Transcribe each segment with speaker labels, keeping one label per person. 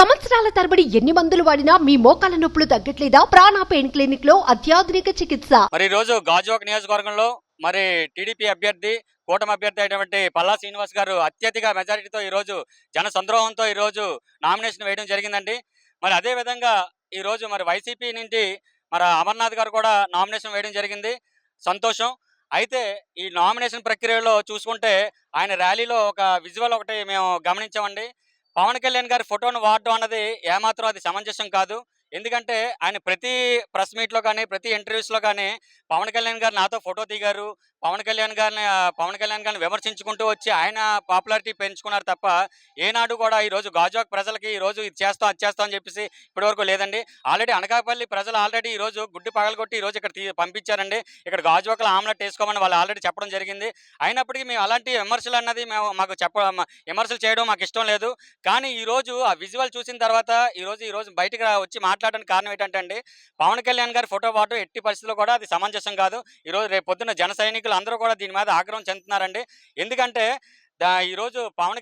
Speaker 1: సంవత్సరాల తరబడి ఎన్ని మందులు వాడినా మీ మోకాల నొప్పులు తగ్గట్లేదా? ప్రాణ పెయిన్ క్లినిక్లో అత్యాధునిక చికిత్స.
Speaker 2: మరి రోజు గాజువాక నియోజకవర్గంలో మరి టీడీపీ అభ్యర్థి కూటమి అభ్యర్థి అయినటువంటి పల్లా శ్రీనివాస్ గారు అత్యధిక మెజారిటీతో ఈ రోజు జన సంద్రోహంతో ఈ రోజు నామినేషన్ వేయడం జరిగిందండి. మరి అదే విధంగా ఈరోజు మరి వైసీపీ నుండి మరి అమర్నాథ్ గారు కూడా నామినేషన్ వేయడం జరిగింది. సంతోషం. అయితే ఈ నామినేషన్ ప్రక్రియలో చూసుకుంటే ఆయన ర్యాలీలో ఒక విజువల్ ఒకటి మేము గమనించామండి. పవన్ కళ్యాణ్ గారి ఫోటోను వాడడం అన్నది ఏమాత్రం అది సమంజసం కాదు. ఎందుకంటే ఆయన ప్రతి ప్రెస్ మీట్లో కానీ ప్రతి ఇంటర్వ్యూస్లో కానీ పవన్ కళ్యాణ్ గారు నాతో ఫోటో దిగారు. పవన్ కళ్యాణ్ గారిని పవన్ కళ్యాణ్ గారిని విమర్శించుకుంటూ వచ్చి ఆయన పాపులారిటీ పెంచుకున్నారు తప్ప ఏనాడు కూడా ఈ రోజు గాజువాక్ ప్రజలకి ఈ రోజు ఇది చేస్తాం అది చేస్తాం అని చెప్పేసి ఇప్పటివరకు లేదండి. ఆల్రెడీ అనకాపల్లి ప్రజలు ఆల్రెడీ ఈ రోజు గుడ్డి పగలగొట్టి ఈ రోజు ఇక్కడ తీ- పంపించారండి. ఇక్కడ గాజువాకలో ఆమ్లెట్ వేసుకోమని వాళ్ళు ఆల్రెడీ చెప్పడం జరిగింది. అయినప్పటికీ మేము అలాంటి విమర్శలు అన్నది మేము మాకు చెప్ప విమర్శలు చేయడం మాకు ఇష్టం లేదు. కానీ ఈరోజు ఆ విజువల్ చూసిన తర్వాత ఈరోజు ఈరోజు బయటకు వచ్చి మాట్లాడడానికి కారణం ఏంటంటే అండి పవన్ కళ్యాణ్ గారి ఫోటో పాటు ఎట్టి పరిస్థితుల్లో కూడా అది సమంజసం కాదు. ఈ రోజు రేపు పొద్దున్న జన సైనికులు అందరూ కూడా దీని మీద ఆగ్రహం చెందుతున్నారండి. ఎందుకంటే ఈరోజు పవన్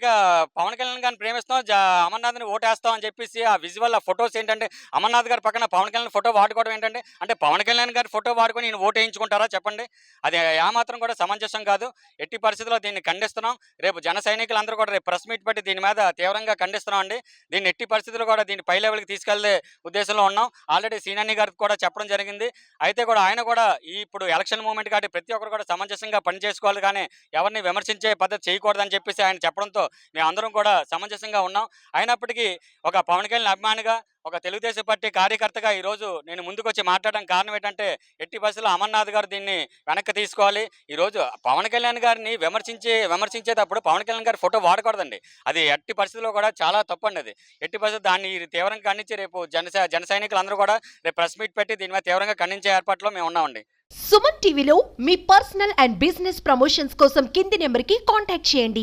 Speaker 2: పవన్ కళ్యాణ్ గారిని ప్రేమిస్తాం అమర్నాథ్ని ఓటేస్తాం అని చెప్పేసి ఆ విజువల్ ఆ ఫొటోస్ ఏంటంటే అమర్నాథ్ గారి పక్కన పవన్ కళ్యాణ్ ఫోటో వాడుకోవడం ఏంటంటే అంటే పవన్ కళ్యాణ్ గారి ఫోటో వాడుకొని నేను ఓటు వేయించుకుంటారా చెప్పండి? అది ఏమాత్రం కూడా సమంజసం కాదు. ఎట్టి పరిస్థితుల్లో దీన్ని ఖండిస్తున్నాం. రేపు జన సైనికులందరూ కూడా రేపు ప్రెస్ మీట్ పెట్టి దీని మీద తీవ్రంగా ఖండిస్తున్నాం అండి. దీన్ని ఎట్టి పరిస్థితులు కూడా దీన్ని పై లెవెల్కి తీసుకెళ్ళే ఉద్దేశంలో ఉన్నాం. ఆల్రెడీ సీనాని గారికి కూడా చెప్పడం జరిగింది. అయితే కూడా ఆయన కూడా ఇప్పుడు ఎలక్షన్ మూమెంట్ కాబట్టి ప్రతి ఒక్కరు కూడా సమంజసంగా పని చేసుకోవాలి కానీ ఎవరిని విమర్శించే పద్ధతి చేయకూడదని చెప్పేసి ఆయన చెప్పడంతో మేము అందరం కూడా సమంజసంగా ఉన్నాం. అయినప్పటికీ ఒక పవన్ కళ్యాణ్ అభిమానిగా ఒక తెలుగుదేశం పార్టీ కార్యకర్తగా ఈరోజు నేను ముందుకొచ్చి మాట్లాడడం కారణం ఏంటంటే ఎట్టి బస్సులో అమర్నాథ్ గారు దీన్ని వెనక్కి తీసుకోవాలి. ఈ రోజు పవన్ కళ్యాణ్ గారిని విమర్శించే విమర్శించేటప్పుడు పవన్ కళ్యాణ్ గారి ఫోటో వాడకూడదండి. అది ఎట్టి పరిస్థితుల్లో కూడా చాలా తప్పు అండి అది. ఎట్టి పరిస్థితి దాన్ని తీవ్రంగా ఖండించి రేపు జన జన సైనికులందరూ కూడా రేపు ప్రెస్ మీట్ పెట్టి దీని మీద తీవ్రంగా ఖండించే ఏర్పాట్లో మేము ఉన్నామండి.
Speaker 1: సుమన్ టీవీలో మీ పర్సనల్ అండ్ బిజినెస్ ప్రమోషన్స్ కోసం కింది నెంబర్కి కాంటాక్ట్ చేయండి.